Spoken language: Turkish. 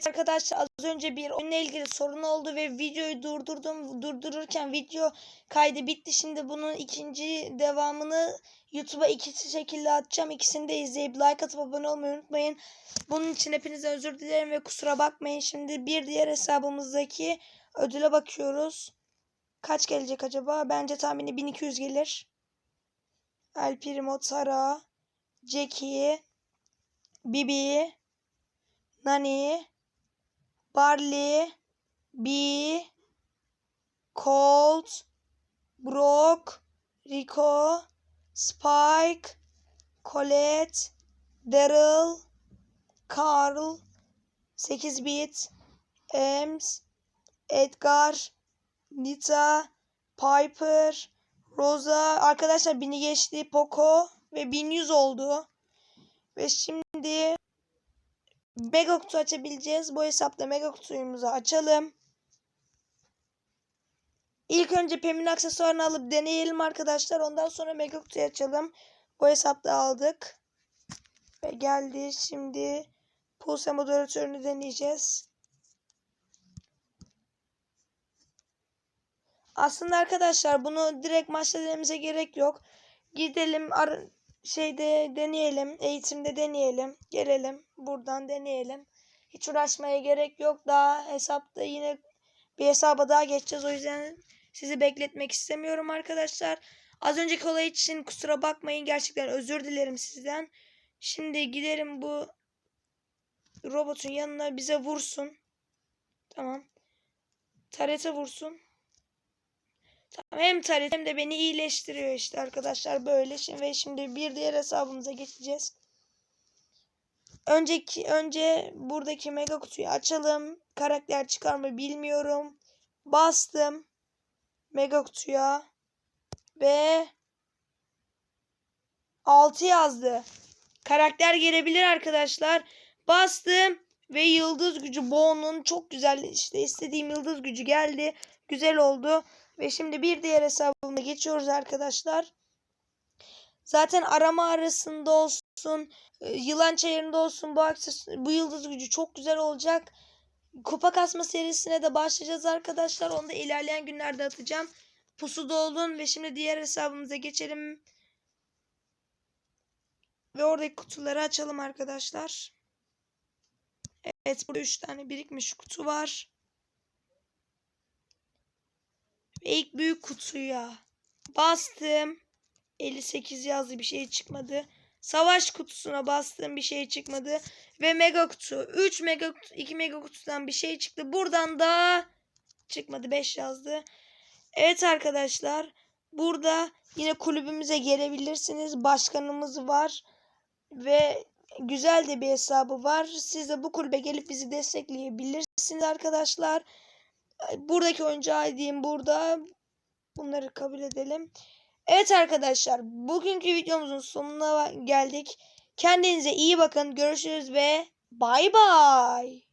Evet arkadaşlar az önce bir oyunla ilgili sorun oldu ve videoyu durdurdum. Durdururken video kaydı bitti. Şimdi bunun ikinci devamını YouTube'a ikisi şekilde atacağım. İkisini de izleyip like atıp abone olmayı unutmayın. Bunun için hepinize özür dilerim ve kusura bakmayın. Şimdi bir diğer hesabımızdaki ödüle bakıyoruz. Kaç gelecek acaba? Bence tahmini 1200 gelir. El Primo, Tara, Jackie, Bibi, Nani, Barley, Bee, Colt, Brock, Rico, Spike, Colette, Daryl, Carl, 8 bit, Ems, Edgar, Nita, Piper, Rosa. Arkadaşlar bini geçti. Poco ve 1100 oldu. Ve şimdi Mega kutu açabileceğiz. Bu hesapta mega kutumuzu açalım. İlk önce Pem'in aksesuarını alıp deneyelim arkadaşlar. Ondan sonra mega kutuyu açalım. Bu hesapta aldık. Ve geldi. Şimdi Pulse moderatörünü deneyeceğiz. Aslında arkadaşlar bunu direkt maçta denememize gerek yok. Gidelim şeyde deneyelim. Eğitimde deneyelim. Gelelim. Buradan deneyelim. Hiç uğraşmaya gerek yok. Daha hesapta yine bir hesaba daha geçeceğiz. O yüzden sizi bekletmek istemiyorum arkadaşlar. Az önceki olay için kusura bakmayın. Gerçekten özür dilerim sizden. Şimdi gidelim bu robotun yanına bize vursun. Tamam. Tarete vursun. Hem taret hem de beni iyileştiriyor işte arkadaşlar böyle. Şimdi ve şimdi bir diğer hesabımıza geçeceğiz. Önceki önce buradaki mega kutuyu açalım. Karakter çıkar mı bilmiyorum. Bastım mega kutuya ve 6 yazdı. Karakter gelebilir arkadaşlar. Bastım ve yıldız gücü Bo'nun çok güzel işte istediğim yıldız gücü geldi. Güzel oldu. Ve şimdi bir diğer hesabıma geçiyoruz arkadaşlar. Zaten arama arasında olsun, e, yılan çayırında olsun bu, bu yıldız gücü çok güzel olacak. Kupa kasma serisine de başlayacağız arkadaşlar. Onu da ilerleyen günlerde atacağım. Pusuda olun ve şimdi diğer hesabımıza geçelim. Ve oradaki kutuları açalım arkadaşlar. Evet burada 3 tane birikmiş kutu var. Ve ilk büyük kutuya bastım. 58 yazdı bir şey çıkmadı. Savaş kutusuna bastım bir şey çıkmadı. Ve mega kutu. 3 mega kutu, 2 mega kutudan bir şey çıktı. Buradan da çıkmadı 5 yazdı. Evet arkadaşlar. Burada yine kulübümüze gelebilirsiniz. Başkanımız var. Ve güzel de bir hesabı var. Siz de bu kulübe gelip bizi destekleyebilirsiniz arkadaşlar. Buradaki oyuncu ID'im burada. Bunları kabul edelim. Evet arkadaşlar. Bugünkü videomuzun sonuna geldik. Kendinize iyi bakın. Görüşürüz ve bay bay.